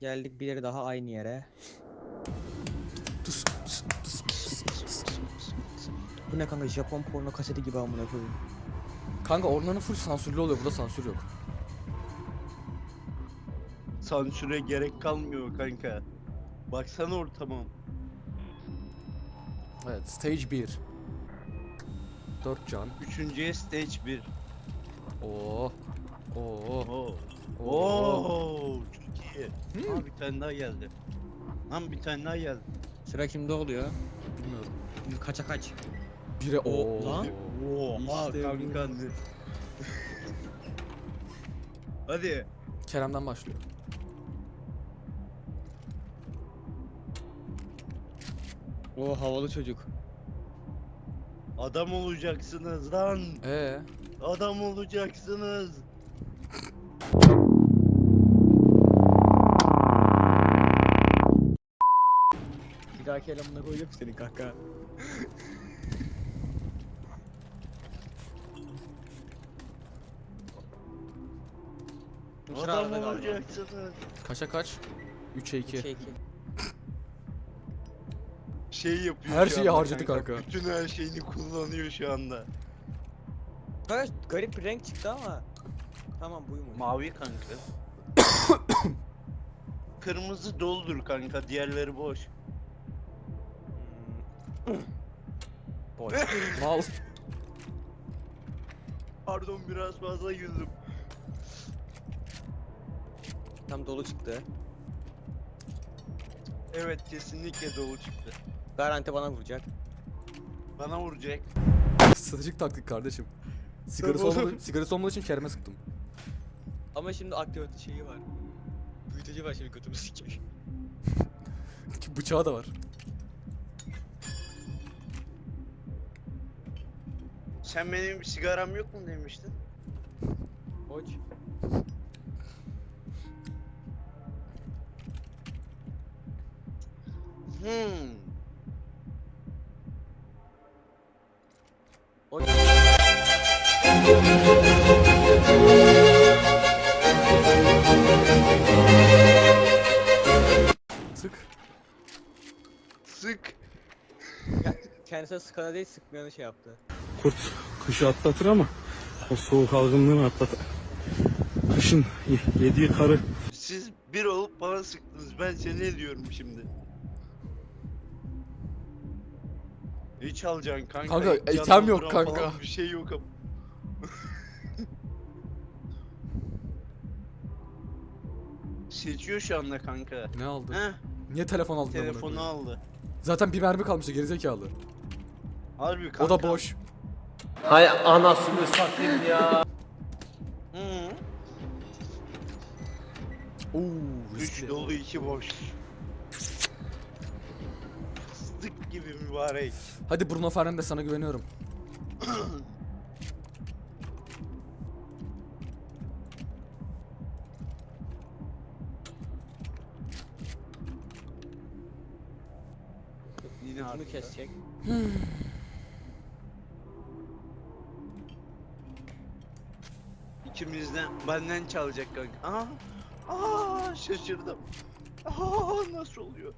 Geldik bir yere daha aynı yere. Bu ne kanka Japon porno kaseti gibi amına koyayım. Kanka onların full sansürlü oluyor. Burada sansür yok. Sansüre gerek kalmıyor kanka. Baksana ortama. Evet. Stage 1. 4 can. Üçüncüye stage 1. Oo. Oo. Oo. Oo. Oo. İyi. Aa bir tane daha geldi. Lan bir tane daha geldi. Sıra kimde oluyor? Bilmiyorum. Kaça kaç? Bire O- o. lan. Oha İşte kanka. Hadi. Kerem'den başlıyor. O havalı çocuk. Adam olacaksınız lan. Ee. Adam olacaksınız. Elemanına koyacak mı senin kanka? Adam galiba. olacaksınız. Kaça kaç? 3'e 2. Üçe iki. Şey yapıyor Her şu şeyi anda harcadı kanka. Bütün her şeyini kullanıyor şu anda. Evet garip bir renk çıktı ama. Tamam buymuş. Mavi kanka. Kırmızı doldur kanka, diğerleri boş. Boş. Mal. Pardon biraz fazla güldüm. Tam dolu çıktı. Evet kesinlikle dolu çıktı. Garanti bana vuracak. Bana vuracak. Stratejik taktik kardeşim. Sigarası Tamam. olmadığı, sigarası olmadığı için Kerem'e sıktım. Ama şimdi aktivite şeyi var. Büyüteci var şimdi götümü. Ki bıçağı da var. Sen benim sigaram yok mu demiştin? Hoç. Hmm. Hoç. Sık. Sık. Kendisine skala değil sıkmayanı şey yaptı. Kurt kışı atlatır ama o soğuk algınlığını atlatır. Kışın ye- yediği karı Siz bir olup bana sıktınız. Ben seni ne diyorum şimdi? Hiç alacaksın kanka. Kanka, item yok vuran kanka. falan Bir şey yok ama. Seçiyor şu anda kanka. Ne aldı? Heh, Niye telefon aldın? amına telefonu koyayım? aldı. Zaten bir mermi kalmıştı gerizekalı. Harbi kanka. O da boş. Hay anasını satayım ya. Oo, Üç riskli. dolu iki boş. Fıstık gibi mübarek. Hadi Bruno Fernandes sana güveniyorum. Yine Bunu kesecek. İkimizden benden çalacak kanka. Aa, aa şaşırdım. Aa nasıl oluyor?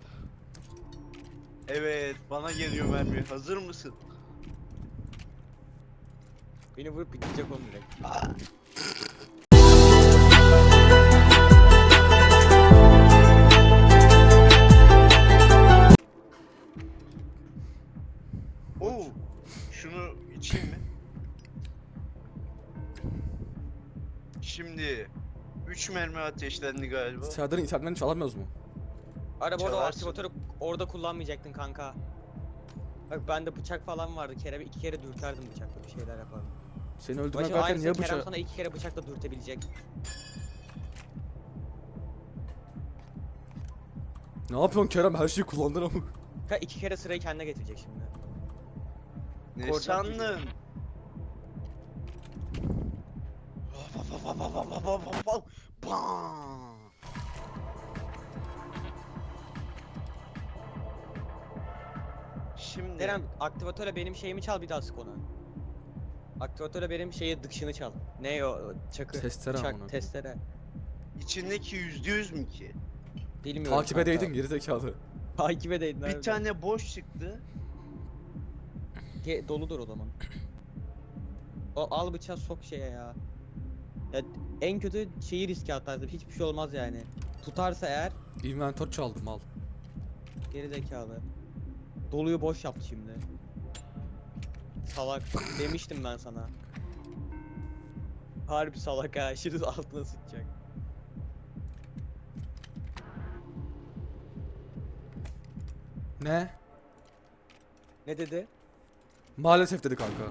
Evet bana geliyor mermi. Hazır mısın? Beni vurup bitecek onu direkt. Oo. Mermi ateşlendi galiba. Serdar'ın internetten çalamıyoruz mu? Araba orada Çalarsın. aktivatörü orada kullanmayacaktın kanka. Bak bende bıçak falan vardı. Kerem'i iki kere dürterdim bıçakla bir şeyler yapardım. Seni öldürmek Başım varken aynısını niye Kerem bıçağı... sana iki kere bıçakla dürtebilecek. Ne yapıyorsun Kerem? Her şeyi kullandın ama. Kanka iki kere sırayı kendine getirecek şimdi. Ne Koordinat sandın? Bam! Şimdi Kerem aktivatörle benim şeyimi çal bir daha sık onu. Aktivatörle benim şeyi dıkşını çal. Ne o çakı? Testere amına. testere. içindeki yüzde yüz mü ki? Bilmiyorum Takip kanka. edeydin gerizekalı. Takip edeydin. Bir harbiden. tane boş çıktı. Ge- doludur o zaman. O al bıçağı sok şeye ya. Ya en kötü şeyi riske atarsın. Hiçbir şey olmaz yani. Tutarsa eğer Inventör çaldım al. geri zekalı. Doluyu boş yaptı şimdi. Salak. Demiştim ben sana. Harbi salak ha. Şimdi altına sıçacak. Ne? Ne dedi? Maalesef dedi kanka.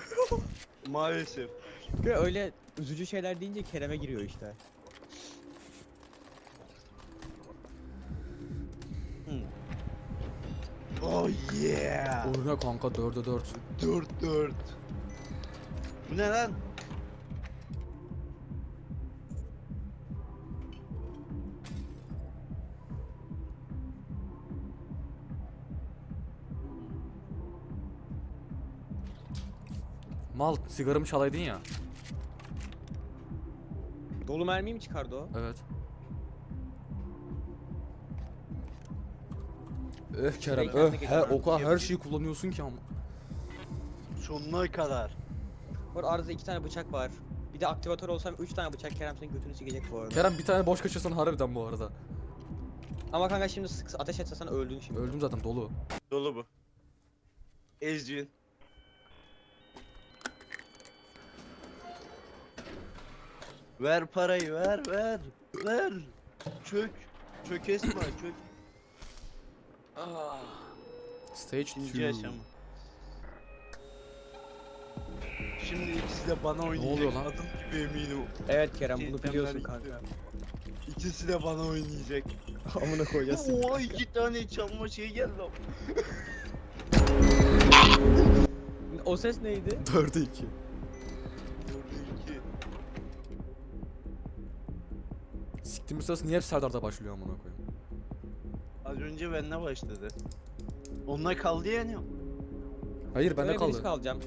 Maalesef. Öyle üzücü şeyler deyince Kerem'e giriyor işte. Oh yeah. O ne kanka 4'e 4. 4 4. Bu ne lan? Mal sigaramı çalaydın ya. Dolu mermi mi çıkardı o? Evet. Eh Kerem, kendine he, o kadar her şeyi kullanıyorsun ki ama. Sonuna kadar. Bu arada arada iki tane bıçak var. Bir de aktivatör olsam üç tane bıçak Kerem senin götünü sikecek bu arada. Kerem bir tane boş kaçırsan harbiden bu arada. Ama kanka şimdi sık ateş etse sana öldün şimdi. Öldüm zaten dolu. Dolu bu. Ezgin. Ver parayı ver ver ver. Çök. Çök Esma çök. Ah. Stage İkinci 2. aşama. Şimdi ikisi de bana oynayacak. oluyor lan? Adım gibi eminim. Evet Kerem bunu biliyorsun kanka. İkisi de bana oynayacak. Amına koyacağız. Oha iki tane çalma şeyi geldi o ses neydi? 4'e 2. Siktiğimiz sırası niye hep Serdar'da başlıyor amına koyayım. Az önce benimle başladı. Onunla kaldı yani. Hayır bende Böyle bir risk kaldı. alacağım.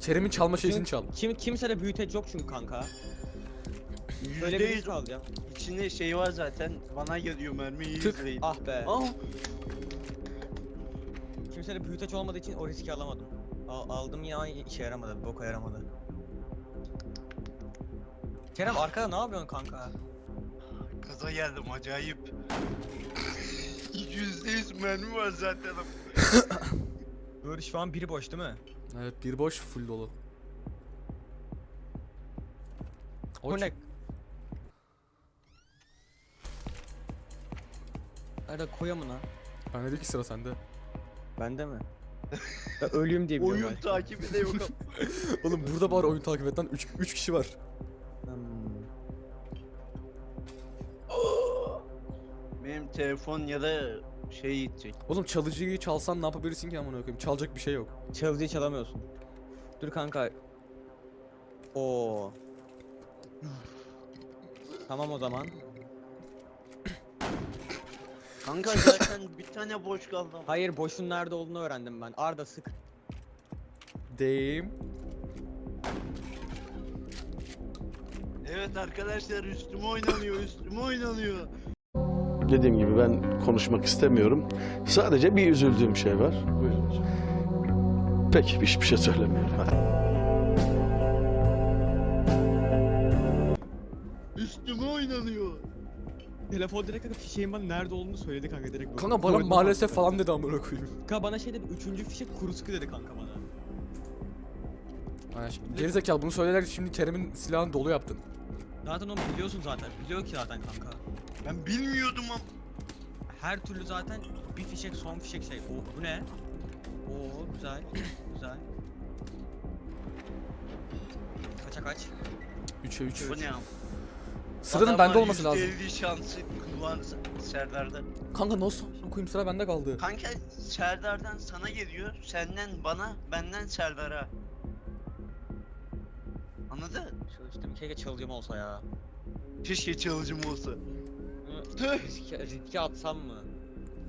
Kerem'in çalma şeysini çal. kim, kimse de büyüteç yok çünkü kanka. Böyle Yüzde bir yüz risk alacağım. içinde şey var zaten. Bana geliyor mermi iyi Tık. izleyin. Ah be. Ah. Kimse de büyüteç olmadığı için o riski alamadım. Al- aldım ya işe yaramadı. Boka yaramadı. Kerem arkada ne yapıyorsun kanka? Kaza geldim acayip. Yüzde yüz mermi var zaten. Böyle şu an biri boş değil mi? Evet bir boş full dolu. O Bu ne? Nerede koy amına? Ben dedik ki sıra sende. Bende mi? ben ölüyüm diye biliyorum. Oyun belki. takibi de yok. Oğlum burada bari oyun takip eden 3 3 kişi var. Benim telefon ya da şey gidecek. Oğlum çalıcıyı çalsan ne yapabilirsin ki amına koyayım? Çalacak bir şey yok. Çalıcıyı çalamıyorsun. Dur kanka. Oo. tamam o zaman. Kanka zaten bir tane boş kaldı. ama. Hayır boşun nerede olduğunu öğrendim ben. Arda sık. Deyim. Evet arkadaşlar üstüme oynanıyor üstüme oynanıyor. Dediğim gibi ben konuşmak istemiyorum. Sadece bir üzüldüğüm şey var. Buyurun hocam. Peki hiçbir şey söylemiyorum. Hadi. Üstüme oynanıyor. Telefon direkt kanka fişeğin bana nerede olduğunu söyledi kanka direkt. böyle. Kanka bana Koydum maalesef falan dedi amına koyayım. Kanka bana şey dedi üçüncü fişek kuruski dedi kanka bana. Aynen. Gerizekalı bunu söylerek şimdi Kerem'in silahını dolu yaptın. Zaten onu biliyorsun zaten. Biliyor ki zaten kanka. Ben bilmiyordum ama. Her türlü zaten bir fişek son fişek şey. O bu ne? Oo güzel. güzel. Kaça kaç? 3'e 3. Bu ne am? Sıranın Adamlar bende olması lazım. %50 şansı kullan Serdar'da. Kanka nasıl koyayım sıra bende kaldı. Kanka Serdar'dan sana geliyor, senden bana, benden Serdar'a. Anladın? Çalıştım. Keşke çalıcım olsa ya. Keşke çalışım olsa. Riske, riske atsam mı?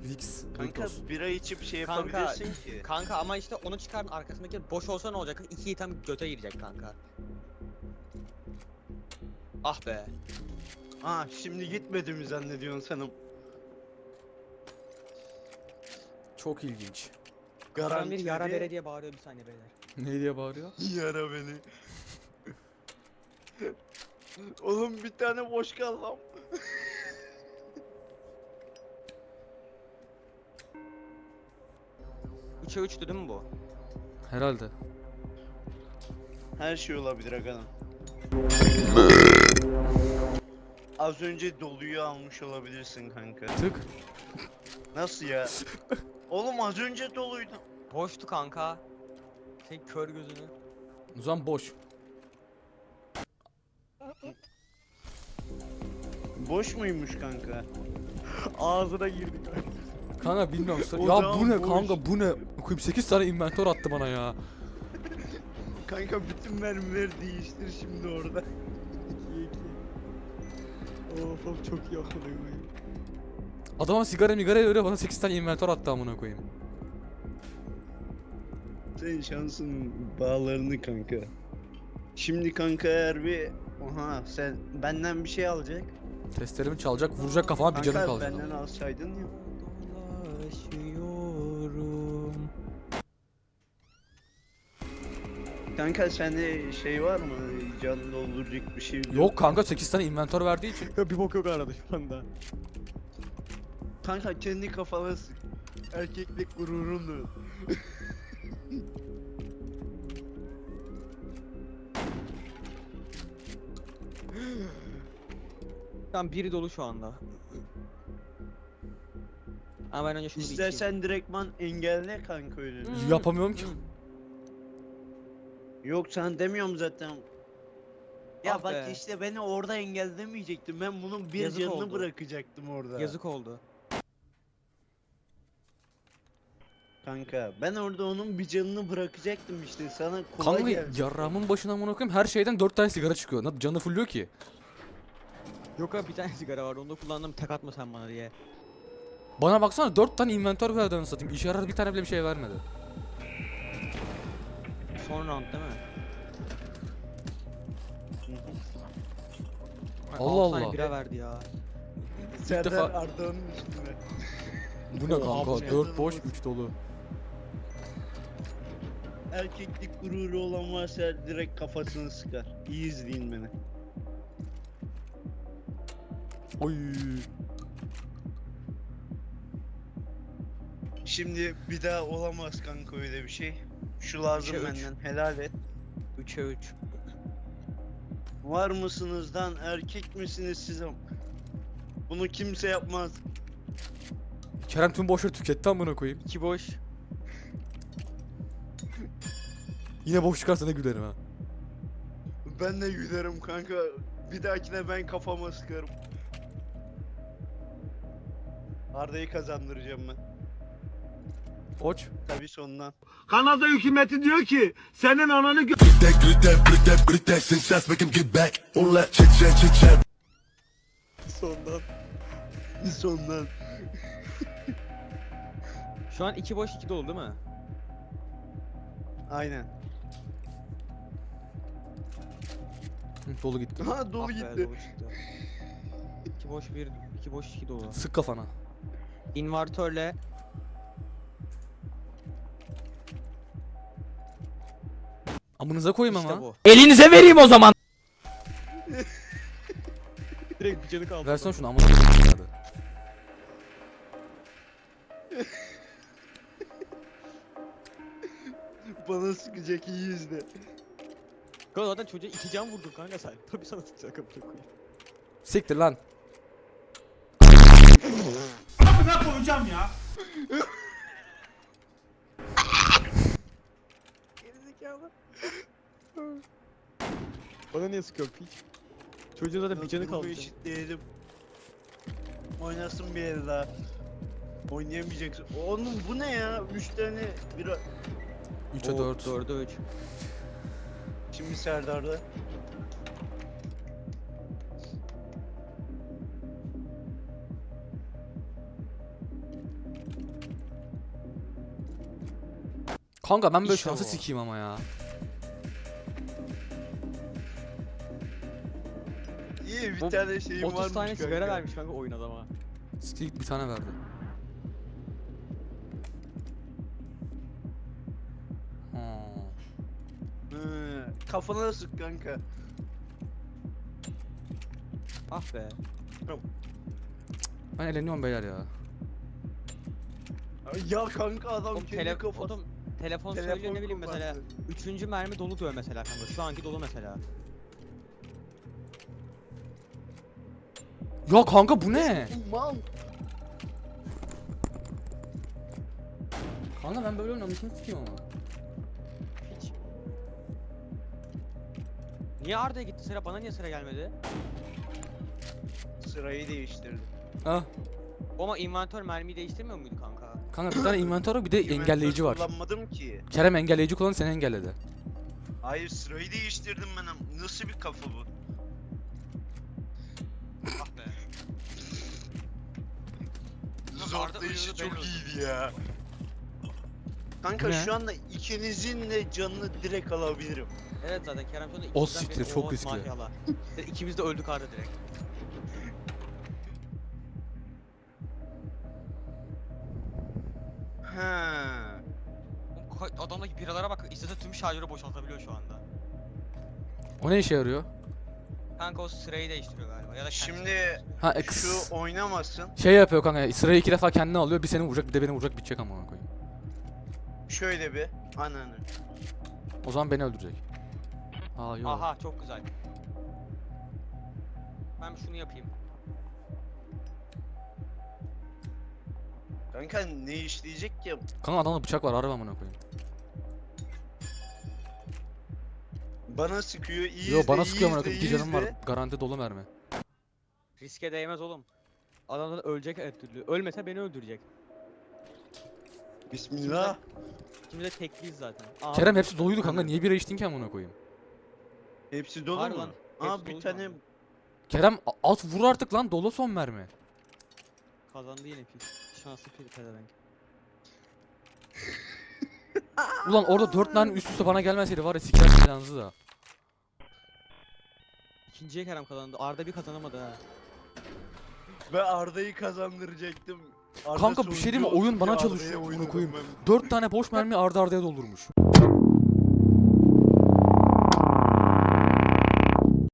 Rix. Kanka Kanka. bira içip şey Kanka, yapabilirsin ki. Kanka ama işte onu çıkarın arkasındaki boş olsa ne olacak? İki item göte girecek kanka. Ah be. Aa şimdi gitmedi mi zannediyorsun sanım? Çok ilginç. Karan bir yara bere diye bağırıyor bir saniye beyler. Ne diye bağırıyor? Yara beni. Oğlum bir tane boş kal lan. Üçe üçtü değil mi bu? Herhalde. Her şey olabilir aganım. Az önce doluyu almış olabilirsin kanka. Tık. Nasıl ya? Oğlum az önce doluydu. Boştu kanka. Sen kör gözünü. O zaman boş. Boş muymuş kanka? Ağzına girdik. Kanka bilmiyorum. O ya bu ne boş. kanka bu ne? Koyayım 8 tane inventor attı bana ya. Kanka bütün mermileri değiştir şimdi orada. 2 2. Of of çok iyi akılıyor. Adama sigara migara veriyor bana 8 tane inventor attı amına koyayım. Sen şansın bağlarını kanka. Şimdi kanka eğer bir... Oha sen benden bir şey alacak. Testlerimi çalacak vuracak kafama bir canım Kanka kalacak. benden alsaydın ya. Kanka sende şey var mı? Can dolduracak bir şey Yok kanka 8 tane inventor verdiği için. bir bok yok arada şu anda. Kanka kendi kafana sık. Erkeklik gururundu. Tam biri dolu şu anda. Ama ben önce şunu bir içeyim. İstersen direktman engelle kanka öyle. Yapamıyorum ki. Yok sen demiyorum zaten. Ya Ah bak be. işte beni orada engellemeyecektim. Ben bunun bir Yazık canını oldu. bırakacaktım orada. Yazık oldu. Kanka ben orada onun bir canını bırakacaktım işte sana kolay Kanka gelsin. yarrağımın başına amına koyayım her şeyden 4 tane sigara çıkıyor. Nasıl canı fulluyor ki? Yok abi bir tane sigara var onu da kullandım tek atma sen bana diye. Bana baksana 4 tane inventor verdi anasını satayım. İşe yarar bir tane bile bir şey vermedi. Son round değil mi? Ay, Allah altı tane Allah. bira verdi ya. Serdar defa- Arda'nın üstüne. Bu ne Oha, bu kanka? ne? 4 boş 3 dolu. Erkeklik gururu olan varsa direkt kafasını sıkar. İyi izleyin beni. Oy. Şimdi bir daha olamaz kanka öyle bir şey. Şu lazım Üçe üç. benden helal et. 3'e 3. Var mısınız lan erkek misiniz siz? Bunu kimse yapmaz. Kerem tüm boşları tüketti amına koyayım. 2 boş. Yine boş çıkarsa ne gülerim ha. Ben de gülerim kanka. Bir dahakine ben kafama sıkarım. Arda'yı kazandıracağım ben. Koç. Tabii sondan. Kanada hükümeti diyor ki senin ananı gö-. Sondan. sondan. Şu an 2 boş 2 dolu değil mi? Aynen. Hı, dolu gitti. Ha dolu Ah be, gitti. dolu çıktı. 2 boş 1 2 boş 2 dolu. Sık kafana. İnvartörle Amınıza koyayım işte ama. bu. Elinize vereyim o zaman. Direkt bir canı kaldı. Versene şunu amına koyayım. Hadi. Bana sıkacak iyi izle. Kanka zaten çocuğa 2 can vurdun kanka sen. Tabii sana sıkacak kapıda koyayım. Siktir lan. Gerizekalı. Bana niye sıkıyor piç? Çocuğun zaten Durumu kaldı. eşitleyelim. Oynasın bir el daha. Oynayamayacaksın. Oğlum bu ne ya? 3 tane bir 3'e 4. 4'e 3. Şimdi Serdar'da. Kanka ben böyle İşte şansı bu. sikeyim ama ya. İyi bir O tane şeyim 30 varmış tane sigara vermiş kanka oyun adama. Siktir bir tane verdi. Hmm. Kafana sık kanka. Ah be. Ben eğleniyorum beyler ya. Ya kanka adam Oğlum, kendi tele kafası. oğlum, telefon, Telefon söylüyor ne bileyim mesela. Üçüncü mermi dolu diyor mesela kanka. Şu anki dolu mesela. Ya kanka bu ne? Mal. Kanka ben böyle oynamışım sikeyim ama. Hiç. Niye Arda'ya gitti sıra? Bana niye sıra gelmedi? Sırayı değiştirdi. Ah. Ama inventör mermiyi değiştirmiyor muydu kanka? Kanka bir tane inventör var bir de engelleyici var. Kullanmadım ki. Kerem engelleyici kullandı seni engelledi. Hayır sırayı değiştirdim ben. Nasıl bir kafa bu? Ah be. Ben çok iyiydi ya. Kanka Ne? şu anda ikinizin de canını direkt alabilirim. Evet zaten Kerem sonra O siktir, çok riskli. İkimiz de öldük Arda direkt. Ha. Oğlum, ka- Adamdaki biralara bak istese tüm şarjörü boşaltabiliyor şu anda. O ne işe yarıyor? Kanka o sırayı değiştiriyor galiba ya da kendisi Şimdi değiştiriyor. Ha X. şu oynamasın. Şey yapıyor kanka sırayı iki defa kendine alıyor bir seni vuracak bir de beni vuracak bitecek ama koyayım. Şöyle bir ananı. O zaman beni öldürecek. Aa yok. Aha çok güzel. Ben şunu yapayım. Kanka ne işleyecek ki? Kanka adamda bıçak var araba amına koyayım. Bana sıkıyor, iyi Yo izle, bana iyi sıkıyor amına izle, koyayım. iyi canım var. izle. Garanti dolu mermi. Riske değmez oğlum. Adam da ölecek her türlü. Ölmese beni öldürecek. Bismillah. İkimiz de tekliyiz zaten. Aa, Kerem hepsi doluydu kanka niye bira içtin ki amına koyayım? Hepsi dolu Var mu? lan, Aa hepsi bir dolu tane kanka. Kerem a- at vur artık lan dolu son mermi. Kazandı yine pil. Şanslı pil pezevenk. Ulan orada dört tane üst üste bana gelmeseydi var ya siker silahınızı da. İkinciye Kerem kazandı. Arda bir kazanamadı ha. ve Arda'yı kazandıracaktım. Arda Kanka bir şey diyeyim mi? Oyun bana çalışıyor, Arda'ya oynadım koyayım. ben. Dört tane boş mermi ardı ardaya doldurmuş.